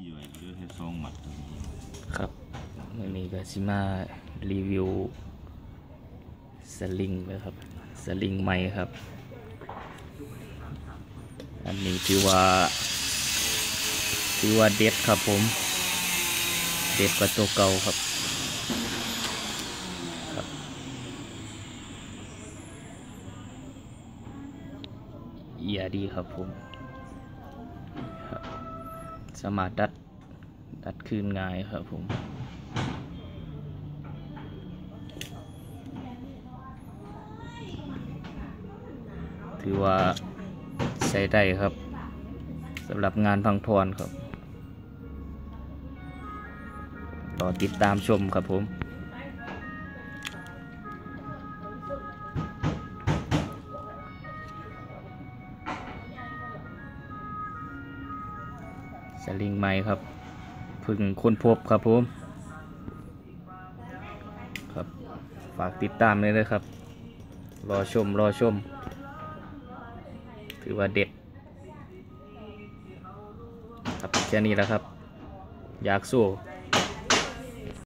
ที่ไว้เรือให้ซองหมัดตัวนี้ครับมื่อนี้ก็สิมารีวิวสลิงนะครับสลิงใหม่ครับ อันนี้ถือว่าถือว่าเด็ดครับผม เด็ดกว่าตัวเก่าครับครับเอียดีครับผม สามารถดัดดัดคืนง่ายครับผมถือว่าใช้ได้ครับสำหรับงานพังพรครับ รอติดตามชมครับผม สลิงไม้ครับพึ่งค้นพบครับผมครับฝากติดตามเลยนะครับ รอชมรอชม ถือว่าเด็ดครับแค่นี้แล้วครับ อยากสู้